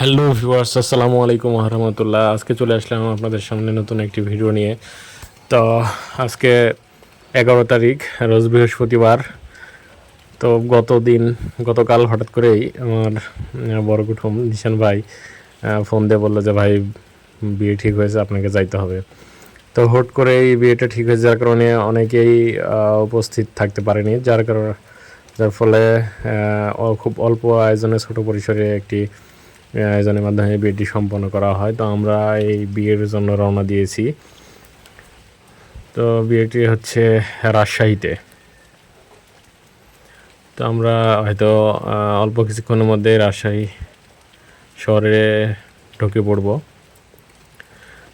Hello viewers, আসসালামু আলাইকুম রহমতুল্লাহ। আজকে চলে আসলাম আপনাদের সামনে নতুন একটি ভিডিও নিয়ে। তো আজকে এগারো তারিখ, রোজ বৃহস্পতিবার। তো গত দিন গতকাল হঠাৎ করেই আমার বড় কুটুম নিশান ভাই ফোন দিয়ে বলল যে, ভাই, বিয়ে ঠিক হয়েছে, আপনাকে যাইতে হবে। তো হুট করে এই বিয়েটা ঠিক হয়েছে, যার কারণে অনেকেই উপস্থিত থাকতে পারেনি। যার কারণে, যার ফলে খুব অল্প আয়োজনে ছোট পরিসরে একটি আয়োজনের মাধ্যমে বিয়েটি সম্পন্ন করা হয়। তো আমরা এই বিয়ের জন্য রওনা দিয়েছি। তো বিয়েটি হচ্ছে রাজশাহীতে। তো আমরা হয়তো অল্প কিছুক্ষণের মধ্যে রাজশাহী শহরে ঢুকে পড়ব।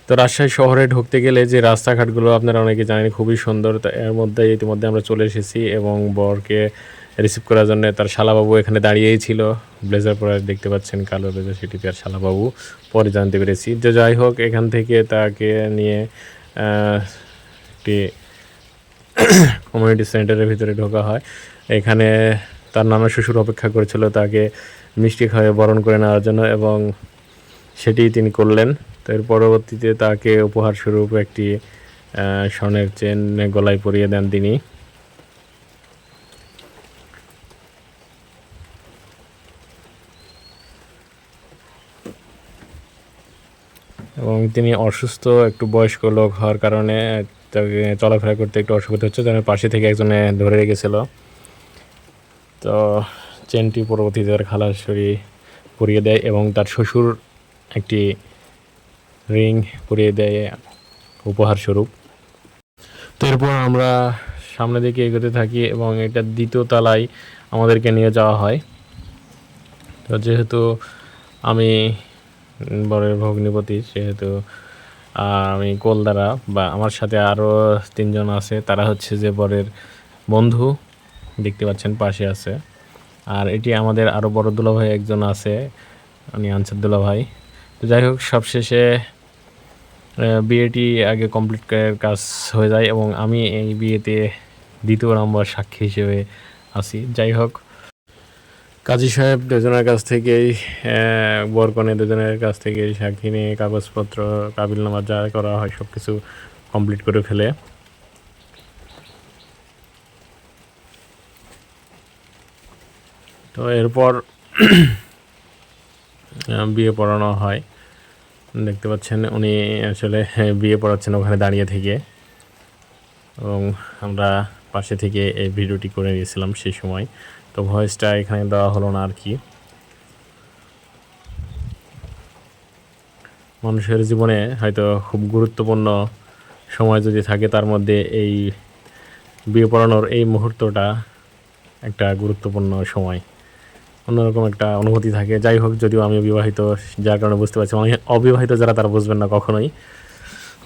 তো রাজশাহী শহরে ঢুকতে গেলে যে রাস্তাঘাটগুলো আপনারা অনেকে জানেন খুবই সুন্দর এর মধ্যে ইতিমধ্যে আমরা চলে এসেছি এবং বরকে রিসিভ করার জন্য তার শালাবাবু এখানে দাঁড়িয়েই ছিল। ব্লেজার পরে দেখতে পাচ্ছেন কালো ব্লেজার, সেটি তার শালাবাবু। পরে জানতে পেরেছি। যে যাই হোক, এখান থেকে তাকে নিয়ে একটি কমিউনিটি সেন্টারের ভিতরে ঢোকা হয়। এখানে তার নানা শ্বশুর অপেক্ষা করেছিল তাকে মিষ্টি খাওয়ায় বরণ করে নেওয়ার জন্য এবং সেটি তিনি করলেন। তো এর পরবর্তীতে তাকে উপহার স্বরূপ একটি স্বর্ণের চেন গলায় পরিয়ে দেন তিনি। এবং তিনি অসুস্থ, একটু বয়স্ক লোক হওয়ার কারণে তাকে চলাফেরা করতে একটু অসুবিধা হচ্ছে, যেন পাশে থেকে একজনে ধরে রেখেছিল। তো চেনটি পরবর্তীতে তার খালাসরি পরিয়ে দেয় এবং তার শ্বশুর একটি রিং পরিয়ে দেয় উপহার স্বরূপ। তো এরপর আমরা সামনে দিকে এগোতে থাকি এবং এটা দ্বিতীয় তলায় আমাদেরকে নিয়ে যাওয়া হয়। তো যেহেতু আমি বরের ভগ্নিপতি সেহেতু আমি কোলদারা বা আমার সাথে আরও তিনজন আছে, তারা হচ্ছে যে বরের বন্ধু, দেখতে পাচ্ছেন পাশে আছে। আর এটি আমাদের আরও বড় দুলাভাই একজন আছে, উনি আনসার দুলাভাই। তো যাই হোক, সবশেষে বিয়েটি আগে কমপ্লিট করার কাজ হয়ে যায় এবং আমি এই বিয়েতে দ্বিতীয় নম্বর সাক্ষী হিসেবে আছি। যাই হোক কাজী সাহেব দুজনের কাছ থেকেই বরকনে দুজনের কাছ থেকে সাক্ষী নিয়ে কাগজপত্র কাবিলনামা যা করা হয় সব কিছু কমপ্লিট করে ফেলে। তো এরপর বিয়ে পড়ানো হয়। দেখতে পাচ্ছেন উনি আসলে হ্যাঁ, বিয়ে পড়াচ্ছেন ওখানে দাঁড়িয়ে থেকে। এবং আমরা পাশে থেকে এই ভিডিওটি করে নিয়েছিলাম সেই সময়। তো ভয়েসটা এখানে দেওয়া হলো না আর কি। মানুষের জীবনে হয়তো খুব গুরুত্বপূর্ণ সময় যদি থাকে, তার মধ্যে এই বিয়ে পড়ানোর এই মুহূর্তটা একটা গুরুত্বপূর্ণ সময়। অন্যরকম একটা অনুভূতি থাকে। যাই হোক, যদিও আমি বিবাহিত যার কারণে বুঝতে পারছি অনেক অবিবাহিত যারা, তারা বুঝবেন না কখনোই।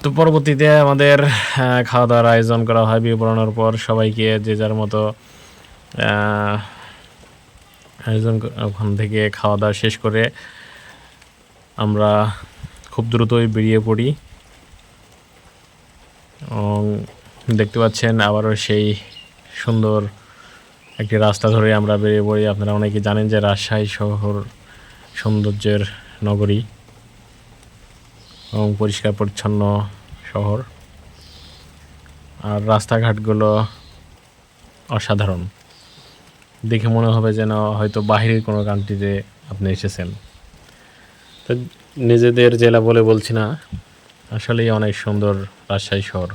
তো পরবর্তীতে আমাদের খাওয়া দাওয়ার আয়োজন করা হয় বিয়ে পড়ানোর পর। সবাইকে যে যার মতো আয়োজন ওখান থেকে খাওয়া দাওয়া শেষ করে আমরা খুব দ্রুতই বেরিয়ে পড়ি। এবং দেখতে পাচ্ছেন আবারও সেই সুন্দর একটি রাস্তা ধরে আমরা বেরিয়ে পড়ি। আপনারা অনেকে জানেন যে রাজশাহী শহর সৌন্দর্যের নগরী এবং পরিষ্কার পরিচ্ছন্ন শহর। আর রাস্তাঘাটগুলো অসাধারণ। দেখে মনে হবে যেন হয়তো বাহিরের কোনো কান্ট্রিতে আপনি এসেছেন। তো নিজেদের জেলা বলে বলছি না, আসলেই অনেক সুন্দর রাজশাহী শহর।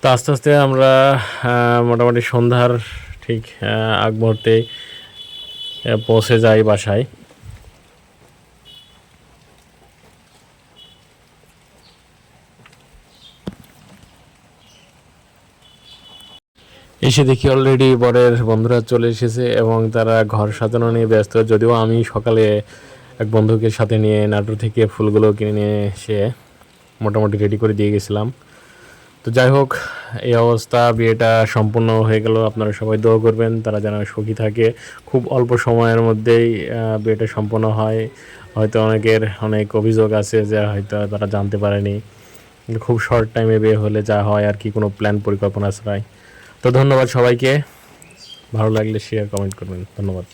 তো আস্তে আস্তে আমরা মোটামুটি সন্ধ্যার ঠিক আগ মুহূর্তে পৌঁছে যাই বাসায়। এসে দেখি অলরেডি বরের বন্ধুরা চলে এসেছে এবং তারা ঘর সাজানো নিয়ে ব্যস্ত। যদিও আমি সকালে এক বন্ধুকে সাথে নিয়ে নাটোর থেকে ফুলগুলো কিনে নিয়ে এসে মোটামুটি রেডি করে দিয়ে গেছিলাম। তো যাই হোক, এই অবস্থা, বিয়েটা সম্পূর্ণ হয়ে গেল। আপনারা সবাই দোয়া করবেন, তারা যেন সুখী থাকে। খুব অল্প সময়ের মধ্যেই বিয়েটা সম্পন্ন হয়। হয়তো অনেকের অনেক অভিযোগ আছে যে হয়তো তারা জানতে পারেনি। খুব শর্ট টাইমে বিয়ে হলে যা হয় আর কি কোনো প্ল্যান পরিকল্পনা ছাড়াই। তো ধন্যবাদ সবাইকে। ভালো লাগলে শেয়ার কমেন্ট করবেন। ধন্যবাদ।